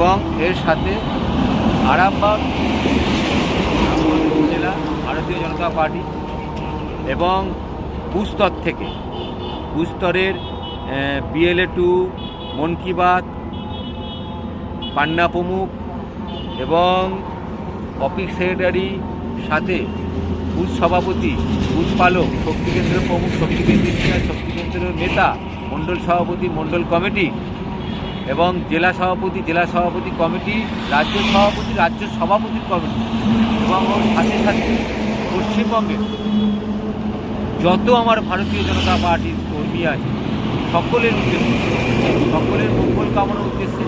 এবং এর সাথে আরামবাগ জেলা ভারতীয় জনতা পার্টি এবং বুস্তর থেকে। বুস্তরের বিএলএ টু, মন কি বাত, পান্না প্রমুখ এবং অফিস সেক্রেটারি সাথে বুথ সভাপতি, বুথ পালক শক্তিকেন্দ্র প্রমুখ, শক্তিকেন্দ্রের শক্তিকেন্দ্রের নেতা মণ্ডল সভাপতি মণ্ডল কমিটি এবং জেলা সভাপতি জেলা সভাপতি কমিটি, রাজ্য সভাপতি, রাজ্য সভাপতির কমিটি এবং সাথে সাথে পশ্চিমবঙ্গে যত আমার ভারতীয় জনতা পার্টির কর্মী আছে, সকলের উদ্দেশ্যে, সকলের মঙ্গল কামনার উদ্দেশ্যে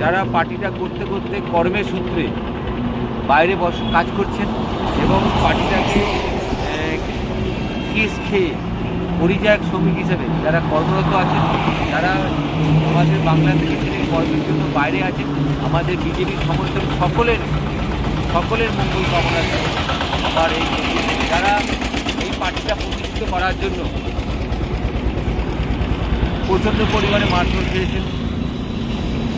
যারা পার্টিটা করতে করতে কর্মের সূত্রে বাইরে বস, কাজ করছেন এবং পার্টিটাকে কেস খেয়ে পরিযায়ক শ্রমিক হিসেবে যারা কর্মরত আছেন, যারা আমাদের বাংলাদেশ থেকে কর্মের জন্য বাইরে আছেন, আমাদের বিজেপির সমর্থন সকলের সকলের মঙ্গল কামনা আমার এই যারা এই পার্টিটা প্রতিষ্ঠিত করার জন্য প্রচণ্ড পরিমাণে মারধর খেয়েছেন,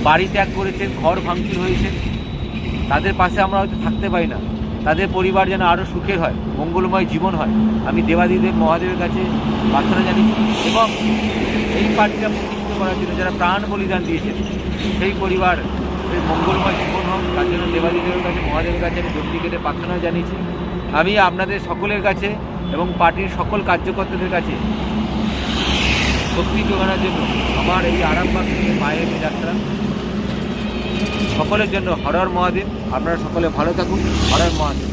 বাড়ি ত্যাগ করেছেন, ঘর ভাঙচুর হয়েছে, তাদের পাশে আমরা হয়তো থাকতে পারি না। তাদের পরিবার যেন আরও সুখের হয়, মঙ্গলময় জীবন হয়। আমি দেবাদিদেব মহাদেবের কাছে প্রার্থনা জানিয়েছি এবং এই পার্টিটা প্রতিষ্ঠিত করার জন্য যারা প্রাণ বলিদান দিয়েছেন, সেই পরিবার মঙ্গলময় জীবন হোক। তার জন্য দেবাদিদেবের কাছে, মহাদেবের কাছে আমি ডুপ্লিকেটে প্রার্থনা জানিয়েছি। আমি আপনাদের সকলের কাছে এবং পার্টির সকল কার্যকর্তাদের কাছে শক্তি যোগানোর জন্য আমার এই আরামবাগ থেকে মায়ের যাত্রা সকলের জন্য হরর মহাদেব। আপনারা সকলে ভালো থাকুন। হরর মহাদেব।